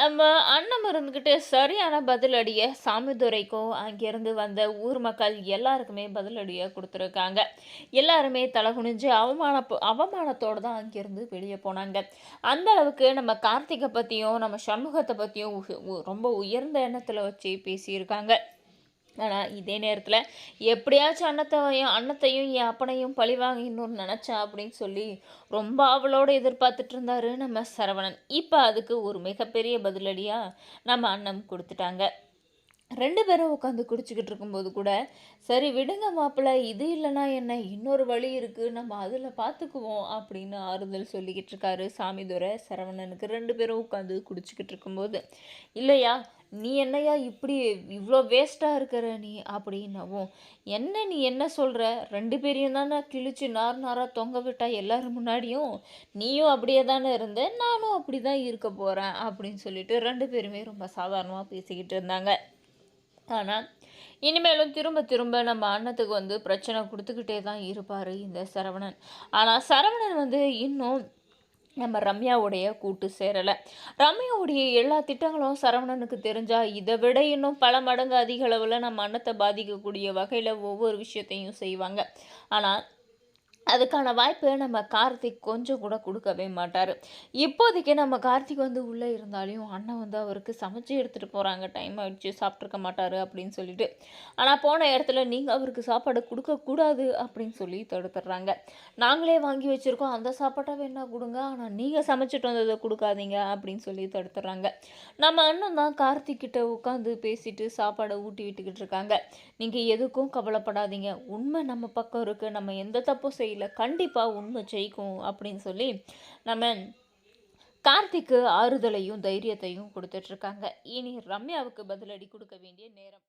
நம்ம அண்ணன் இருந்துக்கிட்டு சரியான பதிலடியை சாமிதுரைக்கும் அங்கேருந்து வந்த ஊர் மக்கள் எல்லாருக்குமே பதிலடியை கொடுத்துருக்காங்க. எல்லாருமே தலை குனிஞ்சு அவமான அவமானத்தோடு தான் அங்கேருந்து வெளியே போனாங்க. அந்த அளவுக்கு நம்ம கார்த்திகை பற்றியும் நம்ம சண்முகத்தை பற்றியும் ரொம்ப உயர்ந்த எண்ணத்தில் வச்சு பேசியிருக்காங்க. ஆனால் இதே நேரத்தில் எப்படியாச்சும் அன்னத்தையும் அன்னத்தையும் என் அப்பனையும் பழி வாங்கிடணும்னு நினச்சா அப்படின்னு சொல்லி ரொம்ப அவளோட எதிர்பார்த்துட்டு இருந்தாரு நம்ம சரவணன். இப்போ அதுக்கு ஒரு மிகப்பெரிய பதிலடியாக நம்ம அண்ணன் கொடுத்துட்டாங்க. ரெண்டு பேரும் உட்காந்து குடிச்சிக்கிட்டு இருக்கும்போது கூட சரி விடுங்க மாப்பிள்ளை இது இல்லைனா என்ன? இன்னொரு வழி இருக்குது நம்ம அதில் பார்த்துக்குவோம் அப்படின்னு ஆறுதல் சொல்லிக்கிட்டு இருக்காரு சாமிதுரை சரவணனுக்கு. ரெண்டு பேரும் உட்காந்து குடிச்சிக்கிட்டு இருக்கும்போது இல்லையா நீ என்னையா இப்படி இவ்வளோ வேஸ்ட்டாக இருக்கிற நீ அப்படின்னவும். என்ன நீ என்ன சொல்கிற ரெண்டு பேரையும் தானே கிழிச்சு நார் நாராக தொங்க விட்டா எல்லோரும் முன்னாடியும் நீயும் அப்படியே தானே இருந்த நானும் அப்படி தான் இருக்க போகிறேன் அப்படின்னு சொல்லிட்டு ரெண்டு பேருமே ரொம்ப சாதாரணமாக பேசிக்கிட்டு இருந்தாங்க. ஆனால் இனிமேலும் திரும்ப திரும்ப நம்ம அண்ணத்துக்கு வந்து பிரச்சனை கொடுத்துக்கிட்டே தான் இருப்பார் இந்த சரவணன். ஆனால் சரவணன் வந்து இன்னும் நம்ம ரம்யாவுடைய கூட்டு சேரலை. ரம்யாவுடைய எல்லா திட்டங்களும் சரவணனுக்கு தெரிஞ்சால் இதை விட இன்னும் பல மடங்கு அதிக அளவில் நம்ம அன்னத்தை பாதிக்கக்கூடிய வகையில் ஒவ்வொரு விஷயத்தையும் செய்வாங்க. ஆனால் அதுக்கான வாய்ப்பை நம்ம கார்த்திக் கொஞ்சம் கூட கொடுக்கவே மாட்டார். இப்போதைக்கு நம்ம கார்த்திக் வந்து உள்ளே இருந்தாலையும் அண்ணன் வந்து அவருக்கு சமைச்சு எடுத்துகிட்டு போகிறாங்க டைம் ஆகிடுச்சு சாப்பிட்ருக்க மாட்டார் அப்படின்னு சொல்லிட்டு. ஆனால் போன இடத்துல நீங்கள் அவருக்கு சாப்பாடு கொடுக்கக்கூடாது அப்படின்னு சொல்லி தடுத்துடுறாங்க. நாங்களே வாங்கி வச்சுருக்கோம். அந்த சாப்பாட்டை வேணா கொடுங்க. ஆனால் நீங்கள் சமைச்சிட்டு வந்ததை கொடுக்காதீங்க அப்படின்னு சொல்லி தடுத்துடுறாங்க. நம்ம அண்ணன் தான் கார்த்திக் கிட்ட உட்காந்து பேசிட்டு சாப்பாடை ஊட்டி விட்டுக்கிட்டு இருக்காங்க. நீங்கள் எதுக்கும் கவலைப்படாதீங்க. உண்மை நம்ம பக்கம் இருக்குது நம்ம எந்த தப்பும் செய்ய இல்லை கண்டிப்பாக உண்மை ஜெயிக்கும் அப்படின்னு சொல்லி நம்ம கார்த்திக்கு ஆறுதலையும் தைரியத்தையும் கொடுத்துட்ருக்காங்க இனி ரம்யாவுக்கு பதிலடி கொடுக்க வேண்டிய நேரம்.